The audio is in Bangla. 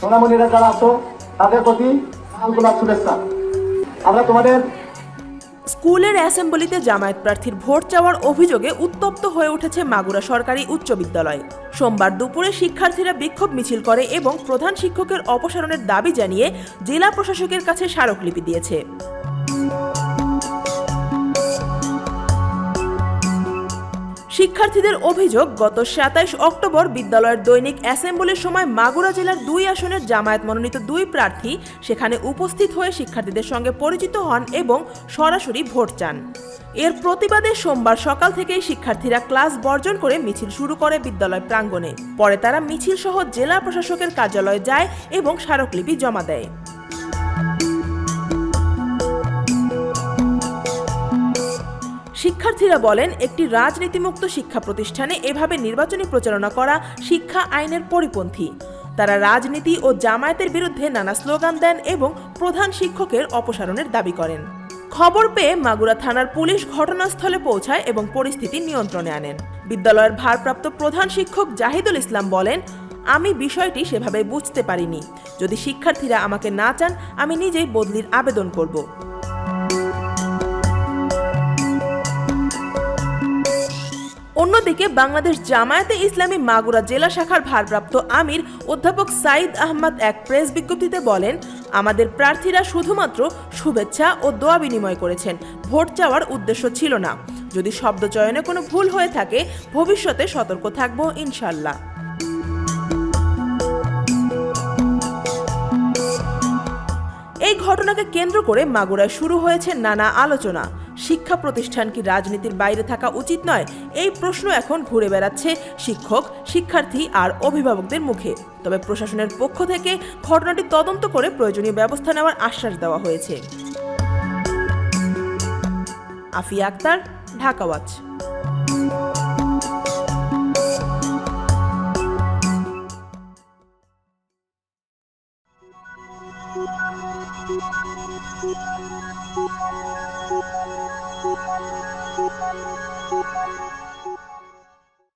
সোনামণিরা যারা আছো, তাদের প্রতি আঙ্গুলার শুভেচ্ছা। আমরা তোমাদের স্কুলের অ্যাসেম্বলিতে জামায়াত প্রার্থীর ভোট চাওয়ার অভিযোগে উত্তপ্ত হয়ে উঠেছে মাগুরা সরকারি উচ্চ বিদ্যালয়। সোমবার দুপুরে শিক্ষার্থীরা বিক্ষোভ মিছিল করে এবং প্রধান শিক্ষকের অপসারণের দাবি জানিয়ে জেলা প্রশাসকের কাছে স্মারকলিপি দিয়েছে। শিক্ষার্থীদের অভিযোগ, গত সাতাইশ অক্টোবর বিদ্যালয়ের দৈনিক অ্যাসেম্বলির সময় মাগুরা জেলার দুই আসনের জামায়াত মনোনীত দুই প্রার্থী সেখানে উপস্থিত হয়ে শিক্ষার্থীদের সঙ্গে পরিচিত হন এবং সরাসরি ভোট চান। এর প্রতিবাদে সোমবার সকাল থেকেই শিক্ষার্থীরা ক্লাস বর্জন করে মিছিল শুরু করে বিদ্যালয় প্রাঙ্গণে। পরে তারা মিছিল সহ জেলা প্রশাসকের কার্যালয়ে যায় এবং স্মারকলিপি জমা দেয়। শিক্ষার্থীরা বলেন, একটি রাজনীতিমুক্ত শিক্ষা প্রতিষ্ঠানে এভাবে নির্বাচনী প্রচারণা করা শিক্ষা আইনের পরিপন্থী। তারা রাজনীতি ও জামায়াতের বিরুদ্ধে নানা স্লোগান দেন এবং প্রধান শিক্ষকের অপসারণের দাবি করেন। খবর পেয়ে মাগুরা থানার পুলিশ ঘটনাস্থলে পৌঁছায় এবং পরিস্থিতি নিয়ন্ত্রণে আনেন। বিদ্যালয়ের ভারপ্রাপ্ত প্রধান শিক্ষক জাহিদুল ইসলাম বলেন, আমি বিষয়টি সেভাবে বুঝতে পারিনি। যদি শিক্ষার্থীরা আমাকে না চান, আমি নিজেই বদলির আবেদন করব। অন্যদিকে বাংলাদেশ জামায়াতে ইসলামী মাগুরা জেলা শাখার ভারপ্রাপ্ত আমির অধ্যাপক সাইদ আহমদ এক প্রেস বিজ্ঞপ্তিতে বলেন, আমাদের প্রার্থীরা শুধুমাত্র শুভেচ্ছা ও দোয়া বিনিময় করেছেন। ভোট চাওয়ার উদ্দেশ্য ছিল না। যদি শব্দ চয়নে কোনো ভুল হয়ে থাকে, ভবিষ্যতে সতর্ক থাকব ইনশাল্লাহ এই ঘটনাকে কেন্দ্র করে মাগুরায় শুরু হয়েছে নানা আলোচনা। শিক্ষা প্রতিষ্ঠান কি রাজনীতির বাইরে থাকা উচিত নয়? এই প্রশ্ন এখন ঘুরে বেড়াচ্ছে শিক্ষক, শিক্ষার্থী আর অভিভাবকদের মুখে। তবে প্রশাসনের পক্ষ থেকে ঘটনাটি তদন্ত করে প্রয়োজনীয় ব্যবস্থা নেওয়ার আশ্বাস দেওয়া হয়েছে। Afia Akter, Dhaka Thank you.